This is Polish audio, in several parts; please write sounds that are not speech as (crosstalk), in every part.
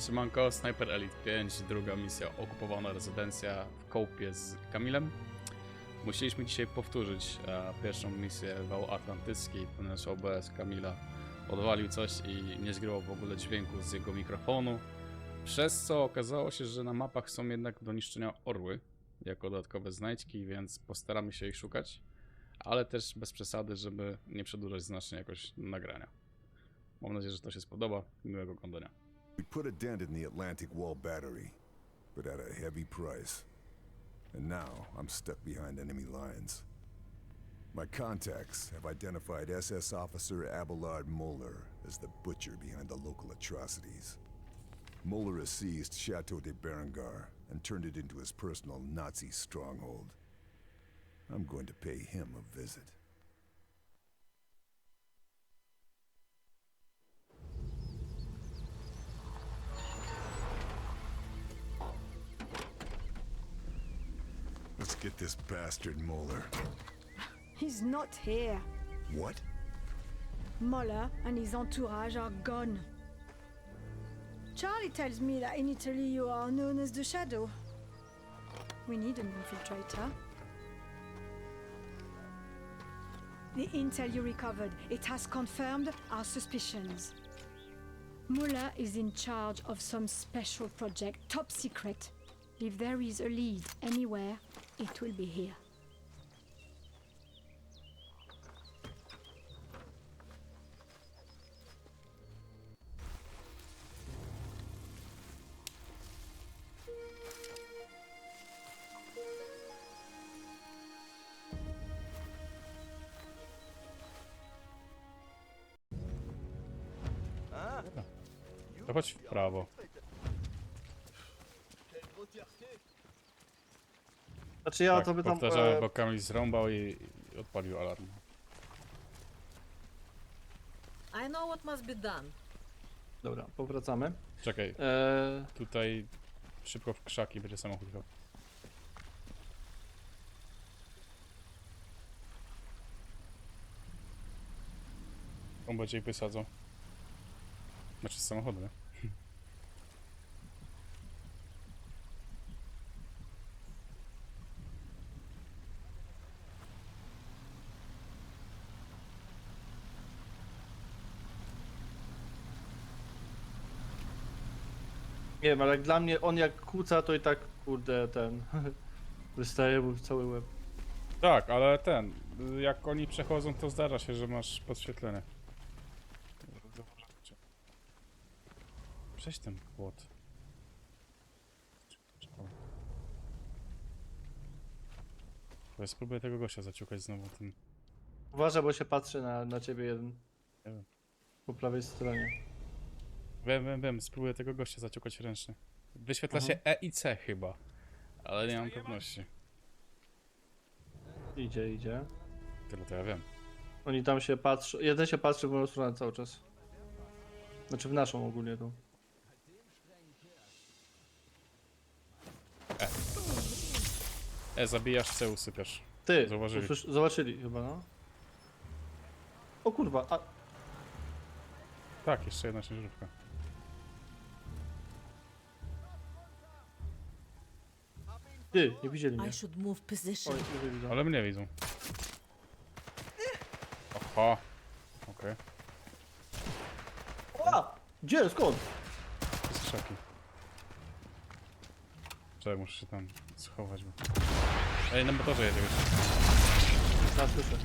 Siemanko, Sniper Elite 5, druga misja, okupowana rezydencja w kołpie z Kamilem. Musieliśmy dzisiaj powtórzyć e, pierwszą misję wał atlantycki, ponieważ OBS Kamila odwalił coś i nie zgrywał w ogóle dźwięku z jego mikrofonu. Przez co okazało się, że na mapach są jednak do niszczenia orły jako dodatkowe znajdźki, więc postaramy się ich szukać, ale też bez przesady, żeby nie przedłużać znacznie jakoś nagrania. Mam nadzieję, że to się spodoba. Miłego oglądania. We put a dent in the Atlantic Wall battery, but at a heavy price. And now I'm stuck behind enemy lines. My contacts have identified SS officer Abelard Moeller as the butcher behind the local atrocities. Moeller has seized Chateau de Berengar and turned it into his personal Nazi stronghold. I'm going to pay him a visit. Get this bastard Moeller. He's not here. What? Moller and his entourage are gone. Charlie tells me that in Italy you are known as the Shadow. We need an infiltrator. The intel you recovered, it has confirmed our suspicions. Muller is in charge of some special project, top secret. If there is a lead anywhere, it will be here. To chodź w Znaczy ja tak, to by tam... powtarzamy, E, bo Kamil zrąbał i i odpalił alarm. I know what must be done. dobra, powracamy. Czekaj, E, tutaj szybko w krzaki będzie samochód jechał. On będzie ich wysadzał. Znaczy z samochodu, nie? nie wiem, ale jak dla mnie on jak kłóca, to i tak kurde ten... (laughs) Wystaje mu cały łeb. Tak, ale ten, jak oni przechodzą, to zdarza się, że masz podświetlenie. Przejdź ten płot. Ja spróbuję tego gościa zaciukać znowu tym. Uważaj, bo się patrzy na, na ciebie jeden. Nie wiem. Po prawej stronie. Wiem, wiem, wiem, spróbuję tego gościa zaciukać ręcznie. Wyświetla Mhm. się E i C chyba, ale nie mam pewności. Idzie, idzie. Tyle to ja wiem. Oni tam się patrzą, jeden się patrzy w moją stronę cały czas. Znaczy w naszą ogólnie tu. E, zabijasz, C usypiasz. Ty, Zauważyli. usłysz- zobaczyli chyba, no. O kurwa, a Tak, jeszcze jedna ciężarówka. Ty, nie widzieli mnie. I should move position. Oj, nie widzą. Ale mnie widzą. Oho. Okej, A! Gdzie? Skąd? to jest krzaki. Czekaj, muszę się tam schować, bo... Ej, na motorze jedzie gość. Ja słyszę.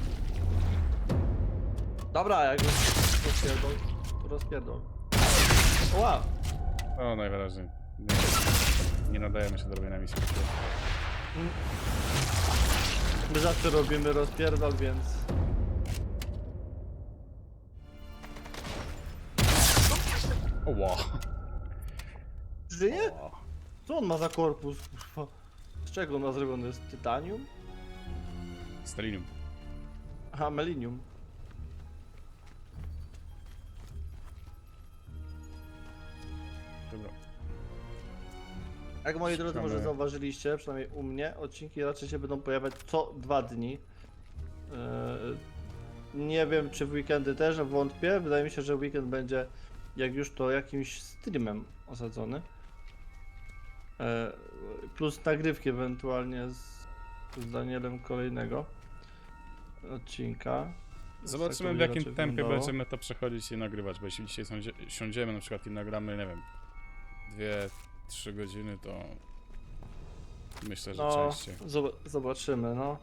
Dobra, jak już rozpierdol, to rozpierdol. Ła! O, najwyraźniej. Nie, nie nadajemy się do robienia misji. My zawsze robimy rozpierdol, więc... Oła. Żyje? Co on ma za korpus? kurwa? Z czego on ma zrobiony? Z tytanium? Stalinium. Aha, melinium. Dobra. Jak moi drodzy może zauważyliście, przynajmniej u mnie, odcinki raczej się będą pojawiać co dwa dni. Eee, nie wiem czy w weekendy też, wątpię. Wydaje mi się, że weekend będzie jak już to jakimś streamem osadzony. E, plus nagrywki ewentualnie z, z Danielem kolejnego odcinka. Zobaczymy Tak w jakim tempie wyglądało. będziemy to przechodzić i nagrywać, bo jeśli dzisiaj siądziemy na przykład i nagramy, nie wiem, 2-3 godziny, to myślę, że No, częściej. zob- zobaczymy, no.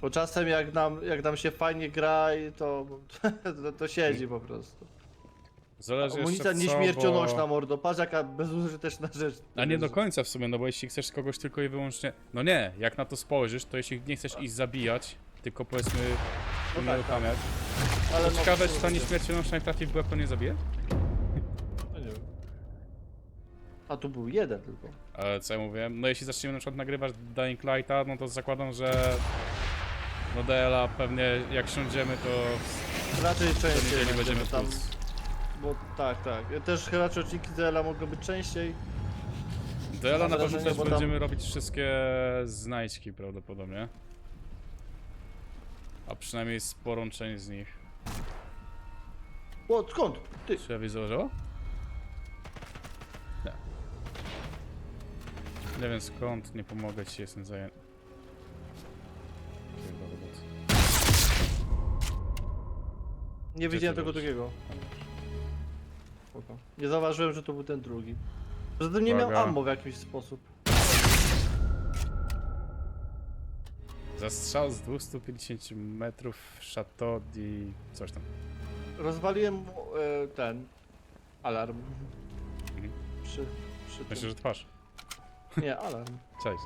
Bo czasem jak nam, jak nam się fajnie gra i to, to, to siedzi po prostu. Zależy Amunicja jeszcze co, nieśmiercionośna, bo... mordo. Patrz jaka bezużyteczna rzecz. A nie do końca w sumie, no bo jeśli chcesz kogoś tylko i wyłącznie... No nie, jak na to spojrzysz, to jeśli nie chcesz iść zabijać, tylko powiedzmy No tak, unieruchamiać, Ale to no, ciekawe, czy ta nieśmiercionośna jak trafi w łeb, to nie zabije? no nie wiem. A tu był jeden tylko. Ale co ja mówię? No jeśli zaczniemy na przykład nagrywać Dying Lighta, no to zakładam, że... No DLA pewnie jak siądziemy, to Raczej częściej niedzieli będziemy tam. tłuc. Bo tak, tak. Też raczej odcinki ZL-a mogą być częściej. DLA na pewno wrażenie, też bo tam- będziemy robić wszystkie znajdźki prawdopodobnie. A przynajmniej sporą część z nich. O, skąd? Ty. Czy ja założyło? Nie. Nie wiem skąd, nie pomogę ci, jestem zajęty. Robot. Nie Gdzie widziałem ty tego robisz? drugiego. Spoko. Nie zauważyłem, że to był ten drugi. Poza tym nie miał Uwaga. ammo w jakiś sposób. Zastrzał z 250 metrów, Chateau i coś tam. Rozwaliłem mu, e, ten alarm. Mhm. Przy, przy Myślę, tym. że twarz. Nie, alarm. Cześć.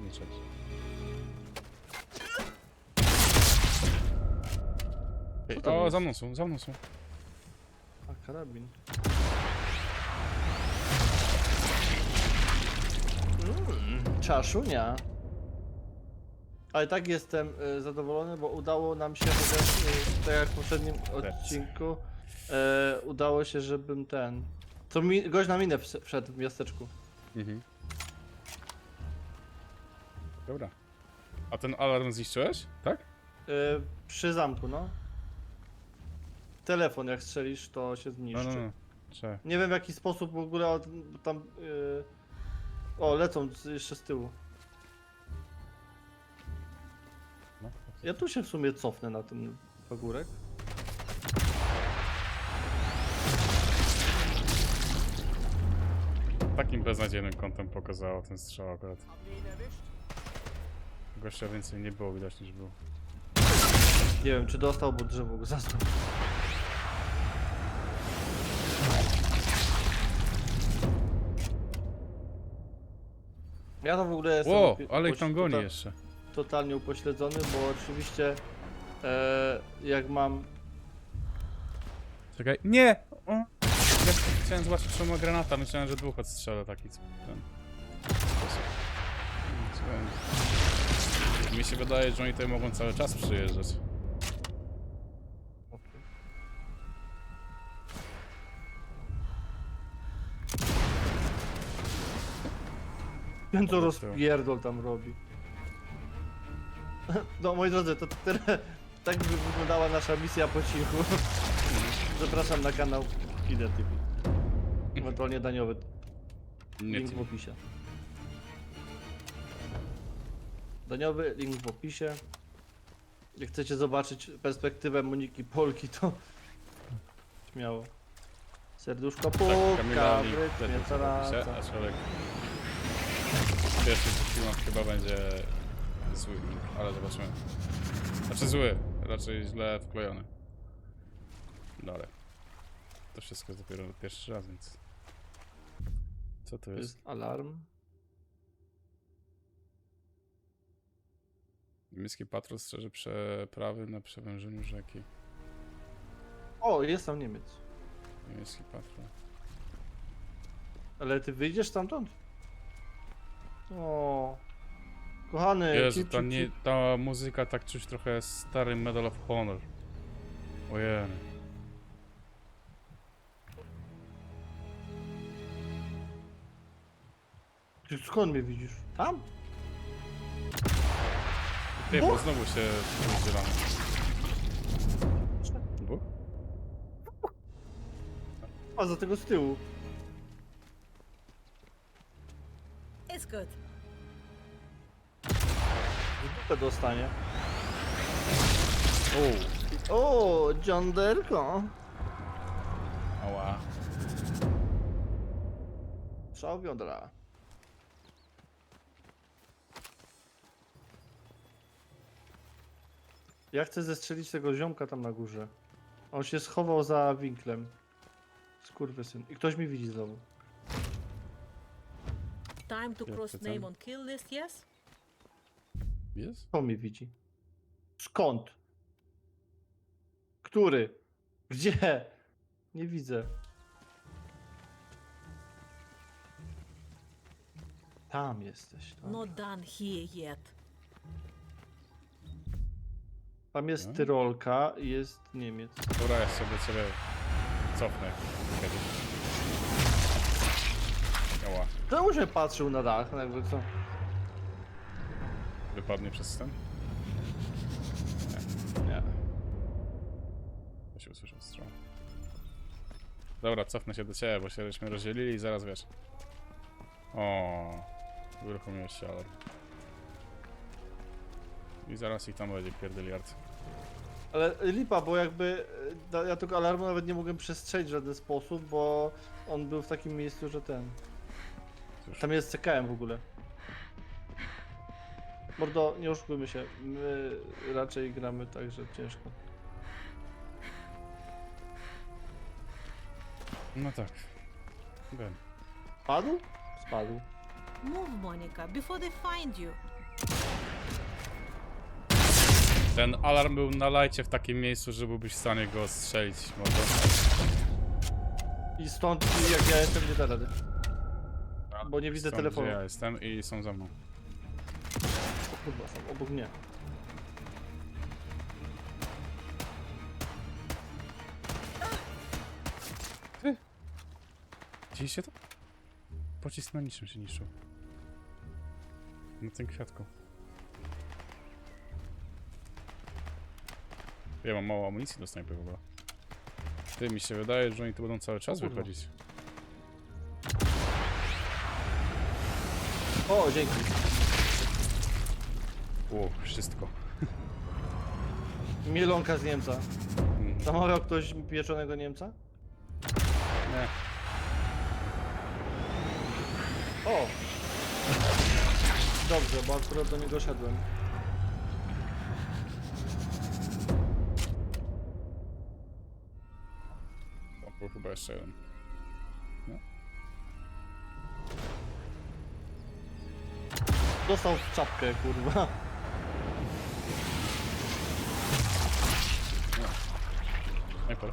Nie cześć. Ej, tam o, jest? za mną są, za mną są. A, karabin. Mm, czaszunia. Ale tak jestem e, zadowolony, bo udało nam się chociaż, e, tak jak w poprzednim odcinku, e, udało się, żebym ten... To mi, gość na minę wsz- wszedł w miasteczku. Mhm. Dobra. A ten alarm zniszczyłeś? Tak? E, przy zamku, no. Telefon jak strzelisz, to się No, zniszczy. no, no. Cze. Nie wiem w jaki sposób w ogóle od, tam... Yy... O, lecą z, jeszcze z tyłu. No. Ja tu się w sumie cofnę na ten pagórek. Takim beznadziejnym kątem pokazało ten strzał akurat. Gościa więcej nie było widać niż był. Nie wiem czy dostał, bo drzewo go zasnął. Ja to w ogóle jestem Ło, upi- ale ich upoś- tam goni tota- jeszcze. totalnie upośledzony, bo oczywiście e, jak mam Czekaj, nie! O! Ja chciałem zobaczyć, czy on ma granata, myślałem, że dwóch odstrzela taki c- ten. Mi się wydaje, że oni tutaj mogą cały czas przyjeżdżać. Ten co To- rozpierdol tam robi. (laughs) No moi drodzy, to tyle. Tak by wyglądała nasza misja po cichu. (laughs) Zapraszam na kanał Killer TV. Ewentualnie daniowy. Nie, link w opisie. Daniowy link w opisie. Jak chcecie zobaczyć perspektywę Moniki Polki, to śmiało. Serduszko puka, w rytmie aczkolwiek pierwszy film chyba będzie zły ale zobaczymy. Znaczy zły, raczej źle wklejony. No ale to wszystko jest dopiero pierwszy raz, więc... Co to To jest? jest alarm. Niemiecki patrol strzeże przeprawy na przewężeniu rzeki. O, jest tam Niemiec. Niemiecki patrol. Ale ty wyjdziesz stamtąd? O, kochany. Jezu, cip, ta, cip, nie, cip. ta muzyka tak czuć trochę stary Medal of Honor. Ojej. Ty skąd mnie widzisz? Tam? Ty, bo znowu się rozdzielamy. Dwóch? A za tego z tyłu. It's good. W dupę dostanie. O, O, dziąderko. ała. Strzał biodra. Ja chcę zestrzelić tego ziomka tam na górze. On się schował za winklem. Skurwysyn. I ktoś mi widzi znowu. Time to cross name on. kill list, yes? Jest? Kto mnie widzi? Skąd? Który? Gdzie? Nie widzę. Tam jesteś. Tak? Not done here yet. Tam jest No. Tyrolka i jest Niemiec. Dobra, ja sobie ciebie cofnę. Kiedyś. Czemu się patrzył na dach? no Jakby co? Wypadnie przez ten? Nie. To się usłyszał strzał. Dobra, cofnę się do ciebie, bo się żeśmy rozdzielili i zaraz wiesz. O, uruchomiłeś się alarm. I zaraz ich tam będzie pierdyliard. Ale lipa, bo jakby e, da- ja tego alarmu nawet nie mogłem przestrzelić w żaden sposób, bo on był w takim miejscu, że ten. Cóż. Tam jest CKM w ogóle. Mordo, nie oszukujmy się. My raczej gramy tak, że ciężko. No tak. Wiem. Spadł? Spadł. Move, Monica, before they find you. Ten alarm był na lajcie w takim miejscu, że byłbyś w stanie go strzelić. Może. I stąd jak ja jestem nie da rady. Bo nie widzę telefonu. Gdzie ja jestem i są za mną. Kurwa, są obok mnie. Widzieliście to? Pocisk na niczym się niszczył. Na tym kwiatku. Ja mam mało amunicji do snajpy w ogóle. Ty, mi się wydaje, że oni tu będą cały czas kurwa. wychodzić. O, dzięki. O, wszystko. (laughs) Mielonka z Niemca. Mm, Zamawiał ktoś pieczonego Niemca? Nie. O! Dobrze, bo akurat do niego szedłem. Chyba jeszcze jeden. Dostał w czapkę, kurwa. Sniper.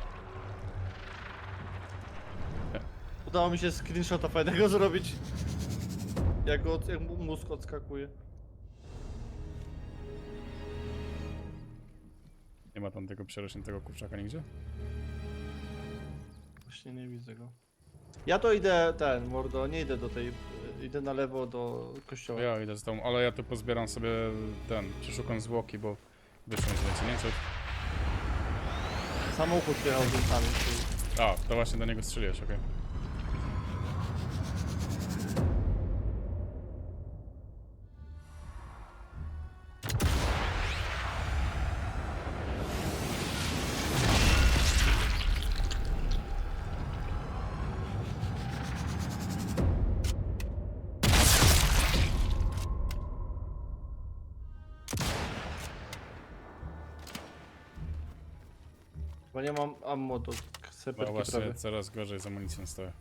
Udało mi się screenshota fajnego zrobić. Jak, go, jak mu mózg odskakuje. Nie ma tam tego przerośniętego kurczaka nigdzie? Właśnie nie widzę go. Ja to idę, ten, mordo, nie idę do tej, idę na lewo do kościoła. Ja idę z tą, ale ja tu pozbieram sobie ten, przeszukam zwłoki, bo wyszło mi z więcej Niemców. Samochód jechał z Niemcami. A, to właśnie do niego strzeliłeś, okej. Nie mam ammo do No seperki właśnie, prawie. coraz gorzej z amunicją stoję.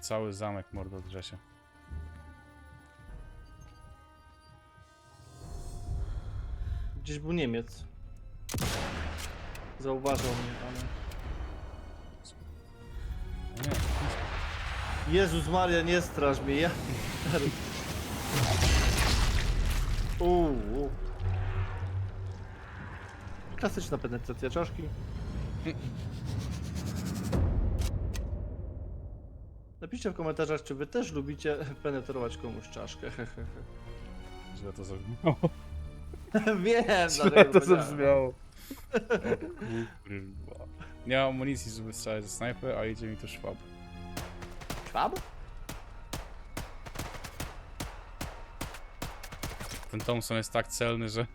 Cały zamek mordo drze się. Gdzieś był Niemiec. Zauważył mnie, ale... Nie, Jezus Maria, nie straż mnie, ja... Uuu. Klasyczna penetracja czaszki. Napiszcie w komentarzach, czy wy też lubicie penetrować komuś czaszkę. (laughs) źle to (laughs) zabrzmiało. Wiem, Źle dlatego to powiedziałem. zabrzmiało. Kurwa. Nie mam amunicji, żeby strzelać ze snajpy, a idzie mi tu szwab. Szwab? Ten Thompson jest tak celny, że...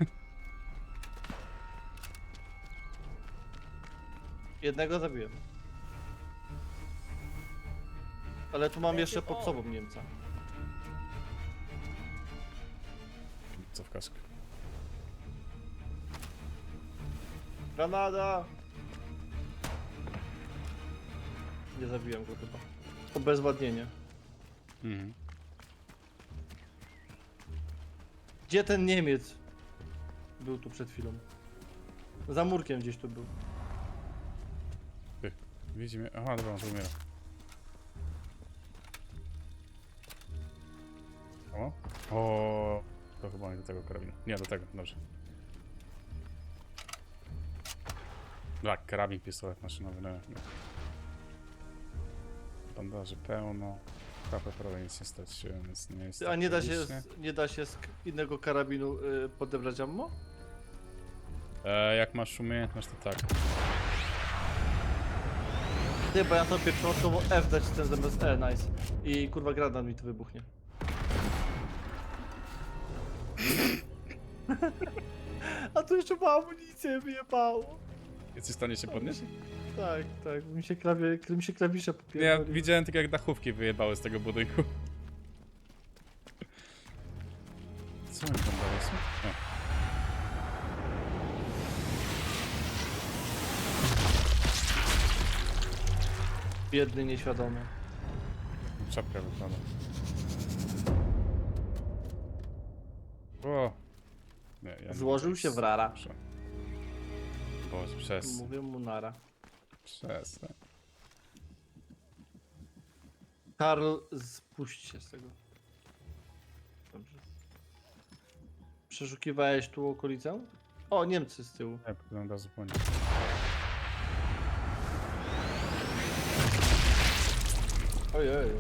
Jednego zabiłem. Ale tu mam jeszcze pod sobą Niemca. Co w kask? Granada! Nie zabiłem go chyba. Obezwładnienie. Mhm. Gdzie ten Niemiec? Był tu przed chwilą. Za murkiem gdzieś tu był. Ty, widzi mnie. Aha, dobra, on tu umiera. O? O, to chyba nie do tego karabinu. Nie, do tego, dobrze. Tak, karabin, pistolet maszynowy, no. Bandaży pełno. HP prawie nic nie straciłem, więc nie jest A nie da się, tragicznie. z, nie da się z k- innego karabinu y, podebrać ammo? E, jak masz umiejętność, to tak. Nie, bo ja sobie przypadkowo F dać ten zamiast E, nice. I kurwa granat mi tu wybuchnie. (laughs) A tu jeszcze ma amunicję wyjebało. Jesteś w stanie się podnieść? Tak, tak, mi się, klawie, mi się klawisze Nie, ja popierdoliły. widziałem tylko jak dachówki wyjebały z tego budynku. Co oni tam dalej są? O. Biedny, nieświadomy. Czapka wypada. O! Nie, ja nie Złożył mogę. się w rara. Boże, przez. Mówię mu nara. Przestań. Karl, spuść się z tego. Dobrze. Przeszukiwałeś tu okolicę? O, Niemcy z tyłu. Nie, powinien od razu po nim. Ojej.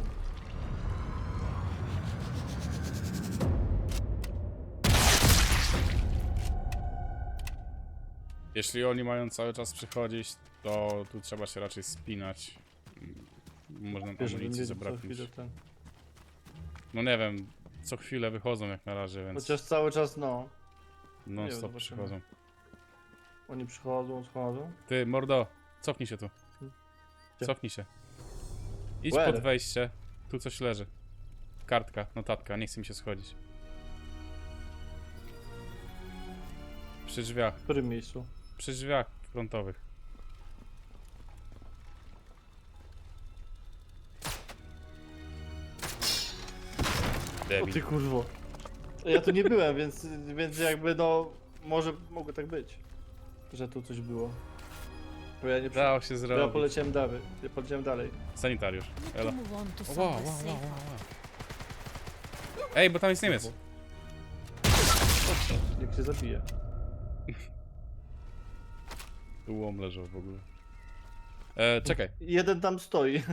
Jeśli oni mają cały czas przychodzić, to tu trzeba się raczej spinać. Mm, Można Wiesz, amunicji zabraknąć. ten. No nie wiem, co chwilę wychodzą jak na razie, więc Chociaż cały czas, no. non stop przychodzą. Oni przychodzą, odchodzą. Ty, mordo, cofnij się tu. Gdzie? Cofnij się. Idź Where? pod wejście. Tu coś leży. Kartka, notatka, nie chce mi się schodzić. Przy drzwiach, W którym miejscu? przy drzwiach frontowych. O Debil. ty kurwo. Ja tu nie byłem, więc, więc jakby no, może mogło tak być, że tu coś było. Bo ja nie przy... Dało się ja zrobić. poleciałem dalej. Ja poleciałem dalej. Sanitariusz. Elo. to move on to Wow, wow, somewhere wow, wow, safer. wow. Ej, bo tam jest Niemiec. Jak się zabije. (laughs) Tu łom leżał w ogóle. E, czekaj. Jeden tam stoi. (laughs)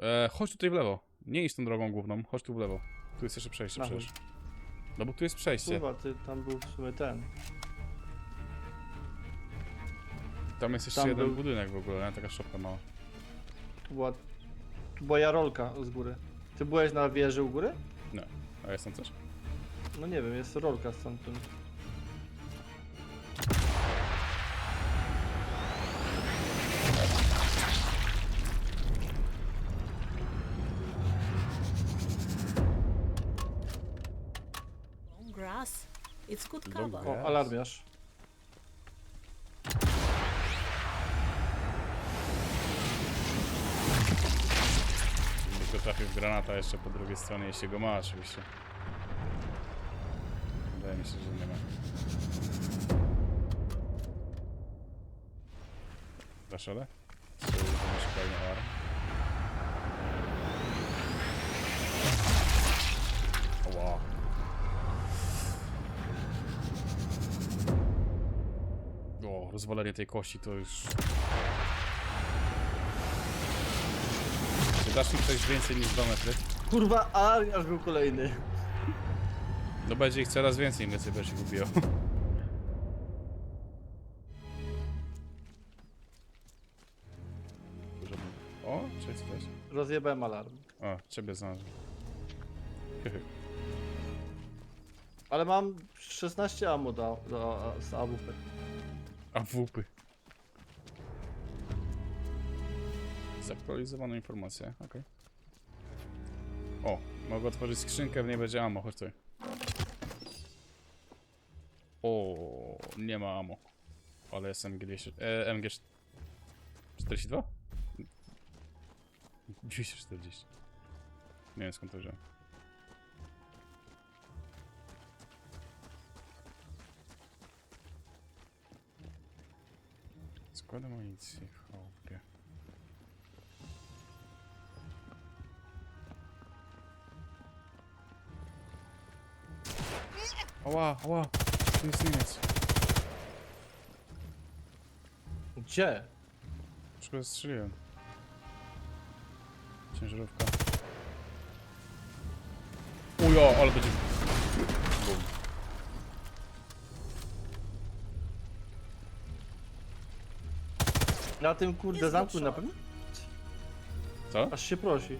E, chodź tutaj w lewo. Nie idź tą drogą główną, chodź tu w lewo. Tu jest jeszcze przejście Na przecież. No bo tu jest przejście. Kurwa, ty tam był w sumie ten. Tam jest jeszcze Tam jeden był- budynek w ogóle, nie? taka szopka mała. Tu była, tu była jarolka z góry. Ty byłeś na wieży u góry? A jest tam coś? No nie wiem, jest rolka stamtąd. Grass. O, alarmiarz. By to trafił w granata jeszcze po drugiej stronie, jeśli go ma oczywiście. Wydaje mi się, że nie ma. Dasz radę? Z tyłu tam jeszcze kolejny alarm. rozwalenie tej kości to już... Czy dasz mi coś więcej niż 2 metry? Kurwa, Ariasz był kolejny. No będzie ich coraz więcej, im więcej będziesz ich ubijał. (laughs) O, czy coś? Rozjebałem alarm. O, ciebie znalazłem. (laughs) Ale mam 16 amu do, do, z AWP. A wupy. Zaktualizowana informacja, okej. O, mogę otworzyć skrzynkę, w niej będzie ammo, chodź tutaj. O, nie ma ammo. Ale jest MG 200, e, MG 42? 240. Nie wiem skąd to wziąłem. Składam amunicję w chałupie. Ała, ała, tu jest Niemiec. Gdzie? Już go zastrzeliłem. Ciężarówka. Ujo, ale będzie... Na tym kurde Jest zamku na pewno? Co? Aż się prosi.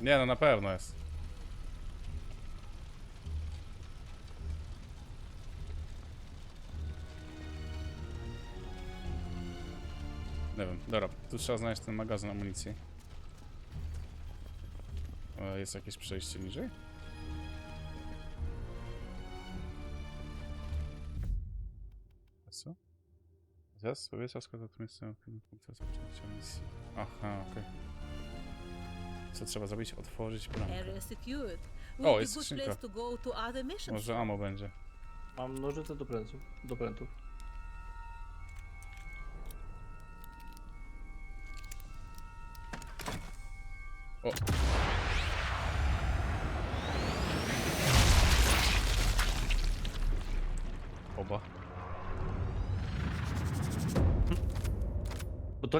Nie no, na pewno jest. Nie wiem, dobra, tu trzeba znaleźć ten magazyn amunicji. E, Jest jakieś przejście niżej? Zaraz powietrza składa to miejsce punktu rozpoczęcia misji. Aha, okej. Co trzeba zrobić? Otworzyć bramkę. O, jest skrzynka. Może amo będzie. Mam nożyce do prętów. Do prętów.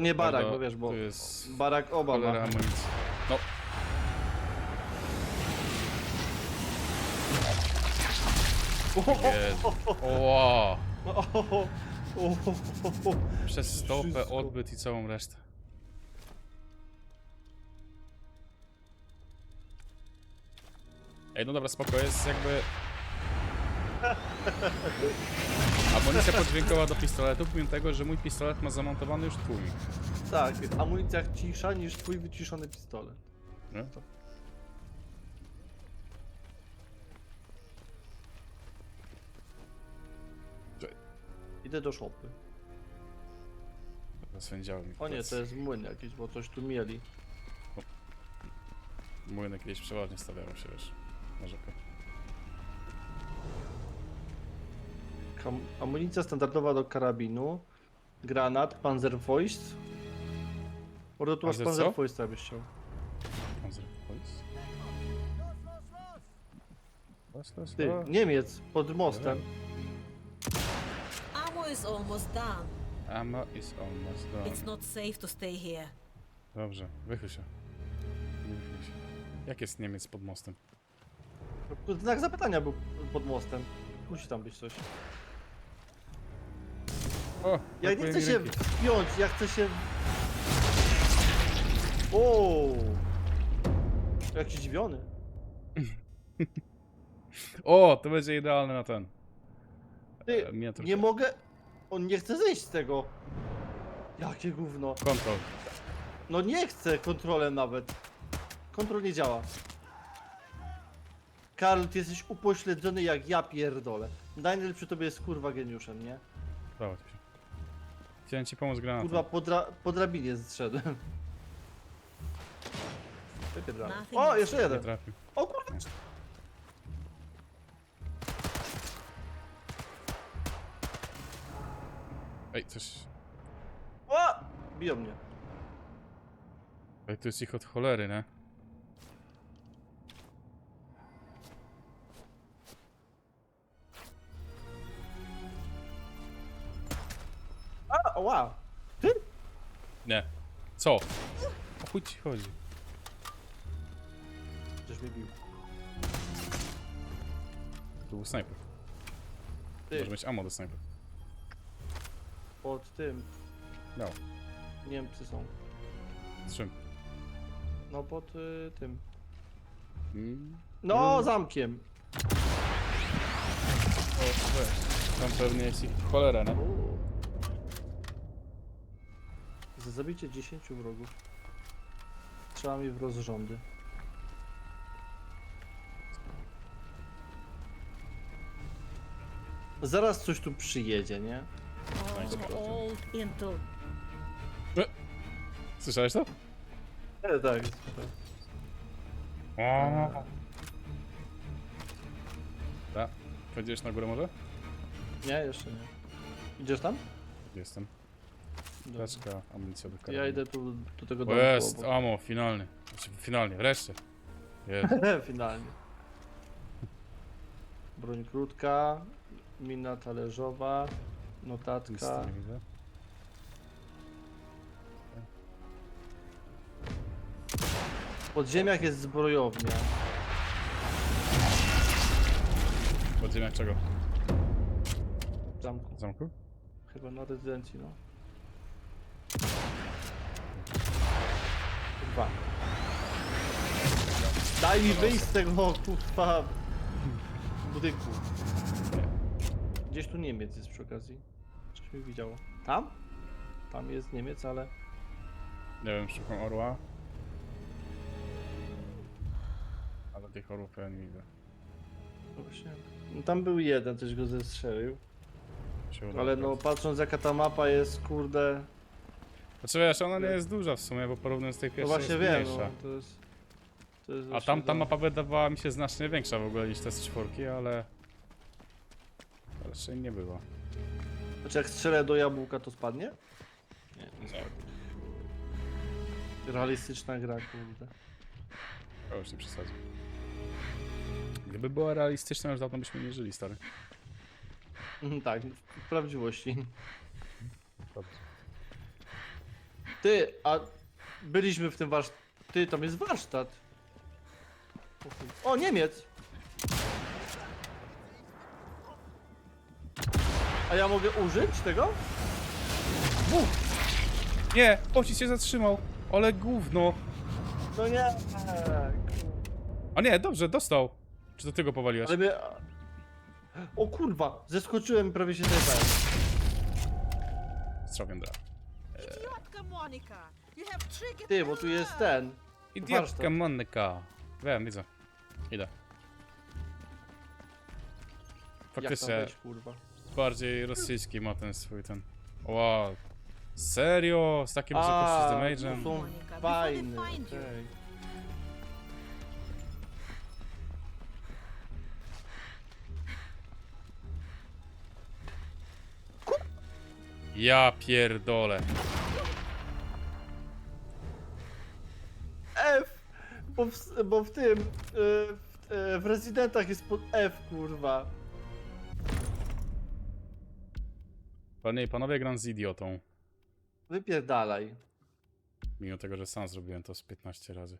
Nie barak, bo wiesz, bo tu jest barak oba Cholera ma. amunicji. No. Przez stopę, Wszystko. odbyt i całą resztę. Ej, no dobra, spoko, jest jakby... Amunicja podźwiękowa do pistoletu, pomimo tego, że mój pistolet ma zamontowany już twój. Tak, amunicja cisza niż twój wyciszony pistolet. Nie? Idę do szopy. Zaswędziały mi O nie, to jest młyn jakiś, bo coś tu mieli. Młyny kiedyś przeważnie stawiały się, wiesz, na rzekę. Kam- amunicja standardowa do karabinu. Granat, Panzerfaust. Mordo, tu masz Panzer co? Jakbyś chciał. Panzer Police? Las, las, Ty. Niemiec, pod mostem. Ammo is almost done. Ammo is almost It's done. not safe to stay here. Dobrze, wychyl się. Nie wychyl się. Jak jest Niemiec pod mostem? Tu Znak zapytania był pod mostem. Musi tam być coś. O! Ja nie brakuje chcę mi się ręki. wpiąć, ja chcę się... O! Jakiś zdziwiony. (laughs) O, to będzie idealne na ten. Ty, E, miniaturkę. nie mogę... On nie chce zejść z tego. Jakie gówno. Kontrol. No nie chcę kontrolem nawet. Kontrol nie działa. Karl, ty jesteś upośledzony jak ja pierdolę. Daniel przy tobie jest kurwa geniuszem, nie? Dawać się. Chciałem ci pomóc granatem. Kurwa po, dra po drabinie zszedłem. Wypierdalaj. Nothing O, jeszcze Nie jeden. trafił. O kurwa. Ej, coś... O! Biją mnie. Ej, tu jest ich od cholery, nie? A, wow. Nie. Co? O chuj ci chodzi? Coś mnie bił. To był snajper. Ty, Może mieć ammo do snajper. pod tym No. Niemcy są. Z czym? No pod y, tym. Mm. No, zamkiem. O, weź. Tam pewnie jest ich cholera, nie? Za zabicie 10 wrogów. Trzeba mi w rozrządy. Zaraz coś tu przyjedzie, nie? Old intel. Słyszałeś to? E, tak. Da. Wchodzisz na górę może? Nie, jeszcze nie. Idziesz tam? Jestem. Dobra. Teczka, amunicja do karabinu. Ja idę tu do tego O domu. jest, obok. amo, finalnie. Znaczy, finalnie, wreszcie. Jest. (laughs) Finalnie. Broń krótka, mina talerzowa, Nic notatka. nie widzę. W podziemiach jest zbrojownia. W podziemiach czego? W zamku. W zamku? Chyba na rezydencji, no. Kurwa. Daj mi wyjść z tego, kurwa, budynku. Gdzieś tu Niemiec jest przy okazji. Coś mi widziało. Tam? Tam jest Niemiec, ale... Nie wiem, szukam orła. Ale tych orłów ja nie widzę. No właśnie. No tam był jeden, też go zestrzelił. Się uda Ale no, akurat. patrząc jaka ta mapa jest, kurde... Znaczy wiesz, ona nie jest duża w sumie, bo porównując z tej No pierwszej właśnie jest wiem, no, to jest... To jest A właśnie tam ta to. mapa wydawała mi się znacznie większa w ogóle niż te z czwórki, ale... Raczej nie była. Znaczy jak strzelę do jabłka, to spadnie? Nie, nie Nie. Realistyczna gra, kurde. To już nie przesadzi. Gdyby była realistyczna, już dawno byśmy nie żyli, stary. Mhm, (laughs) tak, w prawdziwości. Dobrze. Ty, a byliśmy w tym warsztacie. Ty, tam jest warsztat. O O, Niemiec! A ja mogę użyć tego? Nie! Pocisk się zatrzymał! Ale gówno! No nie. A nie, dobrze, dostał! Czy to ty go powaliłeś? Ale mnie... O kurwa, zeskoczyłem prawie się zajebałem. Strzał jądra. You have Ty, bo tu jest ten. Idiotka Warsztat. Monika. Wiem, widzę. Idę. Jak tam Faktycznie kurwa. bardziej rosyjski ma ten swój ten. Wow. Serio? Z takim wysokości z A, damage'em? to są Monika, before they fajne. find you. okej. Ja pierdolę. Bo w, bo w tym. y, w, y, w rezydentach jest pod F, kurwa. Panie i panowie, gram z idiotą. Wypierdalaj. Mimo tego, że sam zrobiłem to z 15 razy.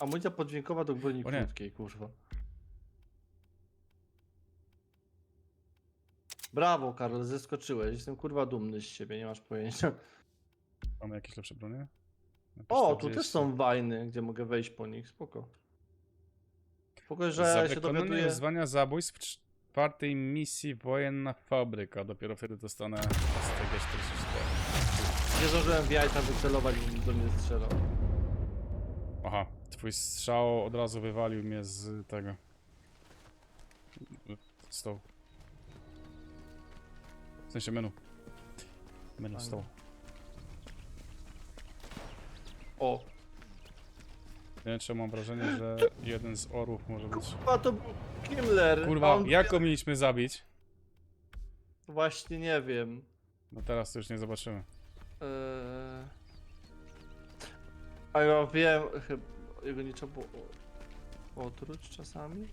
Amunicja podźwiękowa do broni (laughs) O nie. krótkiej, kurwa. Brawo, Karol, zeskoczyłeś. Jestem kurwa dumny z siebie, nie masz pojęcia. Mamy jakieś lepsze bronie? O, tu 40. też są wajny, gdzie mogę wejść po nich, spoko. Spoko, że Za się dowiaduję. wyzwania zabójstw w czwartej misji Wojenna Fabryka. Dopiero wtedy dostanę STG-44. Nie zdążyłem w jajca wycelować, bo do mnie strzelał. Aha, twój strzał od razu wywalił mnie z tego. Tą. W sensie menu. Menu stołu. O, Nie wiem, czemu mam wrażenie, że jeden z orłów może być... kurwa to był Himmler. a Kurwa, on- jak go mieliśmy zabić? Właśnie nie wiem. No teraz to już nie zobaczymy. Eee... A ja wiem, chyba jego nie trzeba było o- otruć czasami?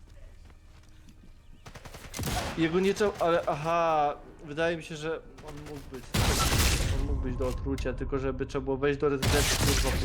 Jego nie trzeba, ale aha, wydaje mi się, że on mógł być, on mógł być do otrucia, tylko żeby trzeba było wejść do rezydencji kurwa